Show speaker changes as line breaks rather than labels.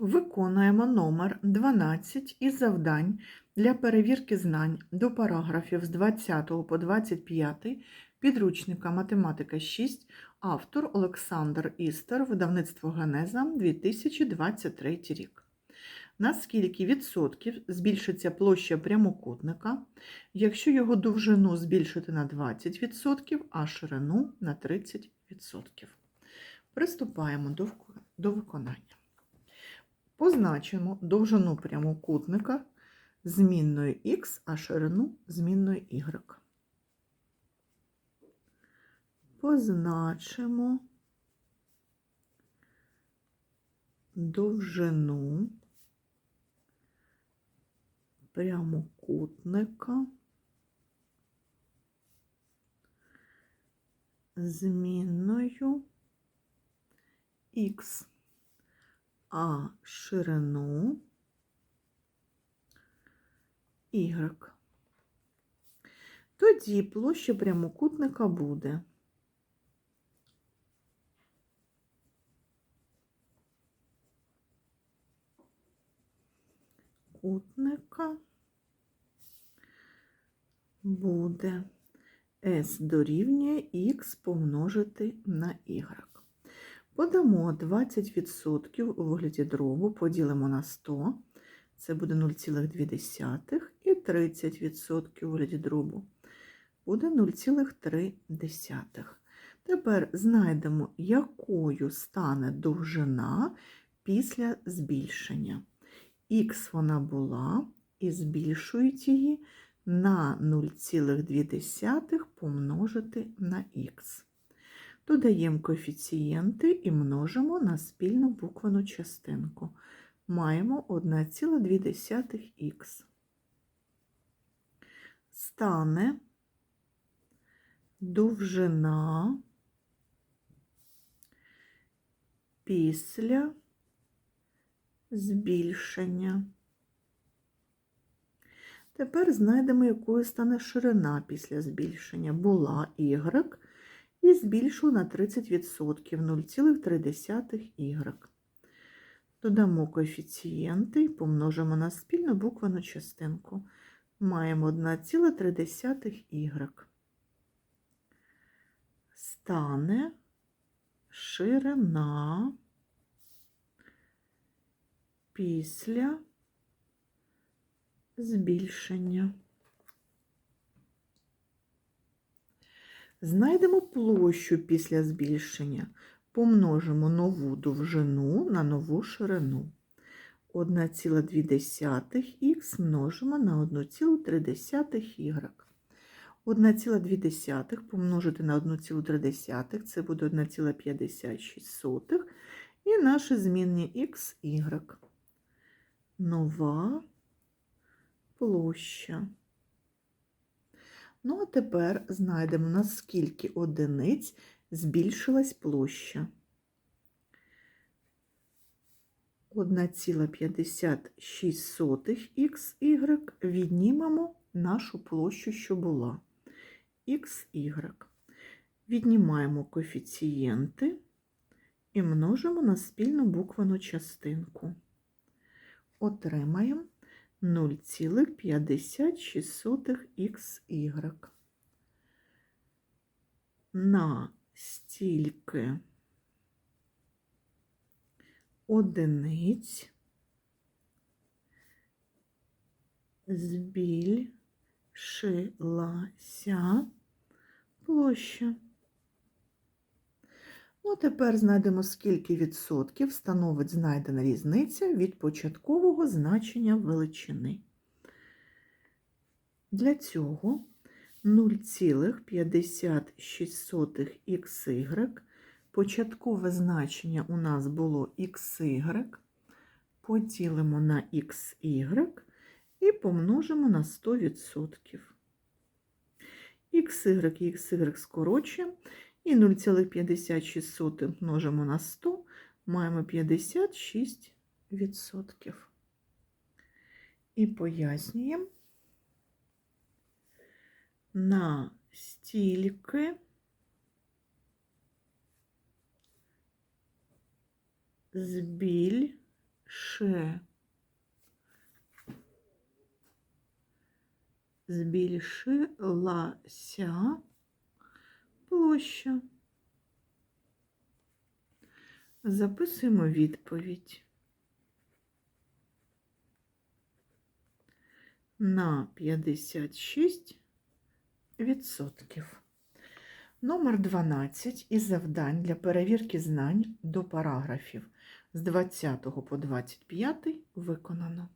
Виконуємо номер 12 із завдань для перевірки знань до параграфів з 20 по 25 підручника Математика 6, автор Олександр Істер, видавництво Генеза, 2023 рік. На скільки відсотків збільшиться площа прямокутника, якщо його довжину збільшити на 20%, а ширину на 30%? Приступаємо до виконання. Позначимо довжину прямокутника змінною х, а ширину змінною y. Позначимо довжину прямокутника змінною х а ширину y. Тоді площа прямокутника буде кутника буде s дорівнює х помножити на y. Подамо 20% у вигляді дробу, поділимо на 100, це буде 0,2, і 30% у вигляді дробу буде 0,3. Тепер знайдемо, якою стане довжина після збільшення. Х вона була, і збільшують її на 0,2 помножити на х. Додаємо коефіцієнти і множимо на спільну буквену частинку. Маємо 1,2х. Стане довжина після збільшення. Тепер знайдемо, якою стане ширина після збільшення. Була y і збільшили на 30% 0,3 y. Додамо коефіцієнти і помножимо на спільну буквену частинку. Маємо 1,3 y. Стане ширина після збільшення. Знайдемо площу після збільшення, помножимо нову довжину на нову ширину. 1,2х множимо на 1,3y. 1,2 помножити на 1,3 це буде 1,56. І наші змінні х, y. Нова площа. Ну, а тепер знайдемо, на скільки одиниць збільшилась площа. 1,56xy віднімемо нашу площу, що була. xy. Віднімаємо коефіцієнти і множимо на спільну буквену частинку. Отримаємо 0,56xy. На стільки одиниць збільшилася площа. Ну, тепер знайдемо, скільки відсотків становить знайдена різниця від початкового значення величини. Для цього 0,56xy, початкове значення у нас було xy, поділимо на xy і помножимо на 100%. xy і xy скорочуємо. І 0,56 множимо на 100, маємо 56%. І пояснюємо на стільки збільшилася збільшилася площа. Записуємо відповідь. На 56 відсотків. Номер 12 із завдань для перевірки знань до параграфів з 20 по 25 виконано.